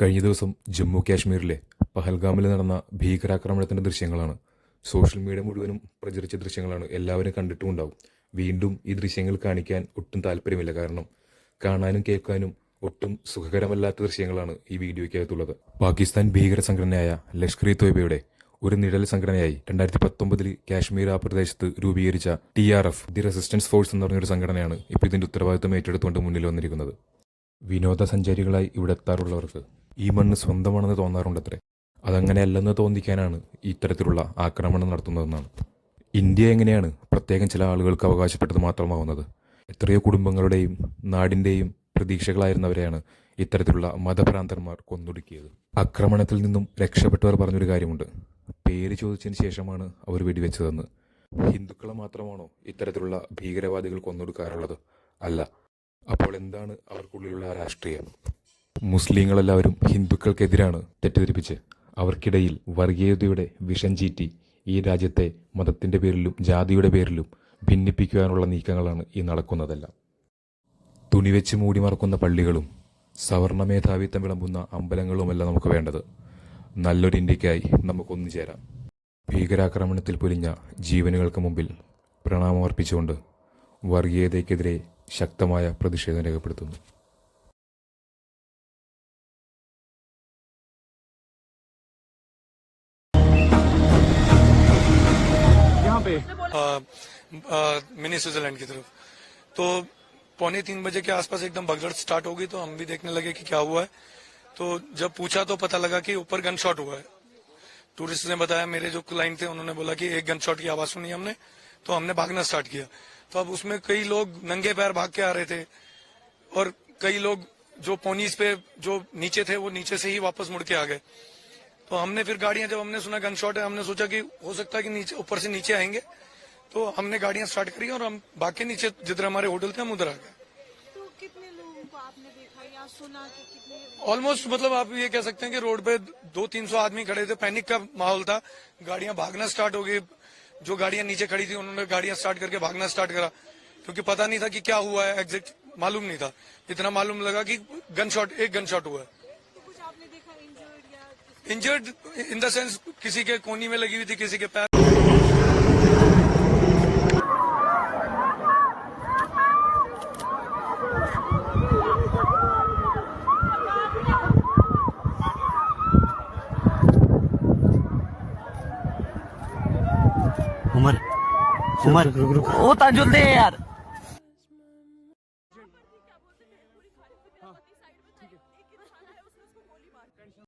കഴിഞ്ഞ ദിവസം ജമ്മു കാശ്മീരിലെ പഹൽഗാമിൽ നടന്ന ഭീകരാക്രമണത്തിന്റെ ദൃശ്യങ്ങളാണ്. സോഷ്യൽ മീഡിയ മുഴുവനും പ്രചരിച്ച ദൃശ്യങ്ങളാണ് എല്ലാവരും കണ്ടിട്ടുമുണ്ടാവും. വീണ്ടും ഈ ദൃശ്യങ്ങൾ കാണിക്കാൻ ഒട്ടും താല്പര്യമില്ല. കാരണം കാണാനും കേൾക്കാനും ഒട്ടും സുഖകരമല്ലാത്ത ദൃശ്യങ്ങളാണ് ഈ വീഡിയോയ്ക്കകത്തുള്ളത്. പാകിസ്ഥാൻ ഭീകര സംഘടനയായ ലഷ്കർ ഇ തോയ്ബയുടെ ഒരു നിഴൽ സംഘടനയായി രണ്ടായിരത്തി പത്തൊമ്പതിൽ കാശ്മീർ ആ പ്രദേശത്ത് രൂപീകരിച്ച T R F the resistance force എന്ന് പറഞ്ഞൊരു സംഘടനയാണ് ഇപ്പോൾ ഇതിന്റെ ഉത്തരവാദിത്തം ഏറ്റെടുത്തുകൊണ്ട് മുന്നിൽ വന്നിരിക്കുന്നത്. വിനോദസഞ്ചാരികളായി ഇവിടെ എത്താറുള്ളവർക്ക് ഈ മണ്ണ് സ്വന്തമാണെന്ന് തോന്നാറുണ്ടത്രേ അതങ്ങനെയല്ലെന്ന് തോന്നിക്കാനാണ് ഇത്തരത്തിലുള്ള ആക്രമണം നടത്തുന്നതെന്നാണ്. ഇന്ത്യ എങ്ങനെയാണ് പ്രത്യേകം ചില ആളുകൾക്ക് അവകാശപ്പെട്ടത് മാത്രമാവുന്നത്? എത്രയോ കുടുംബങ്ങളുടെയും നാടിന്റെയും പ്രതീക്ഷകളായിരുന്നവരെയാണ് ഇത്തരത്തിലുള്ള മതഭ്രാന്തന്മാർ കൊന്നൊടുക്കിയത്. ആക്രമണത്തിൽ നിന്നും രക്ഷപ്പെട്ടവർ പറഞ്ഞൊരു കാര്യമുണ്ട്. പേര് ചോദിച്ചതിന് ശേഷമാണ് അവർ വെടിവെച്ചതെന്ന്. ഹിന്ദുക്കളെ മാത്രമാണോ ഇത്തരത്തിലുള്ള ഭീകരവാദികൾ കൊന്നൊടുക്കാറുള്ളത്? അല്ല. അപ്പോൾ എന്താണ് അവർക്കുള്ളിലുള്ള രാഷ്ട്രീയം? മുസ്ലിങ്ങളെല്ലാവരും ഹിന്ദുക്കൾക്കെതിരാണ് തെറ്റിദ്ധരിപ്പിച്ച് അവർക്കിടയിൽ വർഗീയതയുടെ വിഷം ചീറ്റി ഈ രാജ്യത്തെ മതത്തിന്റെ പേരിലും ജാതിയുടെ പേരിലും ഭിന്നിപ്പിക്കുവാനുള്ള നീക്കങ്ങളാണ് ഈ നടക്കുന്നതെല്ലാം. തുണിവെച്ച് മൂടി മറക്കുന്ന പള്ളികളും സവർണ മേധാവിത്വം വിളമ്പുന്ന അമ്പലങ്ങളുമല്ല നമുക്ക് വേണ്ടത് നല്ലൊരു ഇന്ത്യക്കായി നമുക്കൊന്നു ചേരാം. ഭീകരാക്രമണത്തിൽ പൊലിഞ്ഞ ജീവനുകൾക്ക് മുമ്പിൽ പ്രണാമമർപ്പിച്ചുകൊണ്ട് വർഗീയതയ്ക്കെതിരെ ശക്തമായ പ്രതിഷേധം രേഖപ്പെടുത്തുന്നു. पे? मिनी स्विट्जरलैंड की तरफ़। तो पौने तीन बजे के आसपास एकदम भगदड़ स्टार्ट हो गई तो हम भी देखने लगे कि क्या हुआ है। तो जब पूछा तो पता लगा कि ऊपर गन शॉट हुआ है। टूरिस्ट ने बताया, मेरे जो क्लाइंट थे, उन्होंने बोला कि एक गन शॉट की आवाज़ सुनी हमने तो हमने भागना स्टार्ट किया। तो अब उसमें कई लोग नंगे पैर भाग के आ रहे थे, और कई लोग जो पोनीस पे जो नीचे थे, वो नीचे से ही वापस मुड़ के आ गए। तो हमने फिर गाड़ियाँ जब हमने सुना गन शॉट है हमने सोचा कि हो सकता है कि नीचे ऊपर से नीचे आएँगे। तो हमने गाड़ियाँ स्टार्ट करी और हम बाकी नीचे जिधर हमारे होटल थे हम उधर आ गए। तो कितने लोगों को आपने देखा या सुना कि कितने ऑलमोस्ट मतलब आप ये कह सकते हैं कि रोड पे दो तीन सौ आदमी खड़े थे। पैनिक का माहौल था। गाड़ियाँ भागना स्टार्ट हो गई। जो गाड़ियाँ नीचे खड़ी थी उन्होंने गाड़ियाँ स्टार्ट करके भागना स्टार्ट करा। क्योंकि पता नहीं था कि क्या हुआ है एग्जैक्ट मालूम नहीं था। इतना मालूम लगा कि गन शॉट एक गन शॉट हुआ है तो कुछ आपने देखा इंजर्ड या किसी इंजर्ड इन द सेंस किसी के कोनी में लगी हुई थी किसी के पैर। उमर उमर। वो ताजुल दे यार।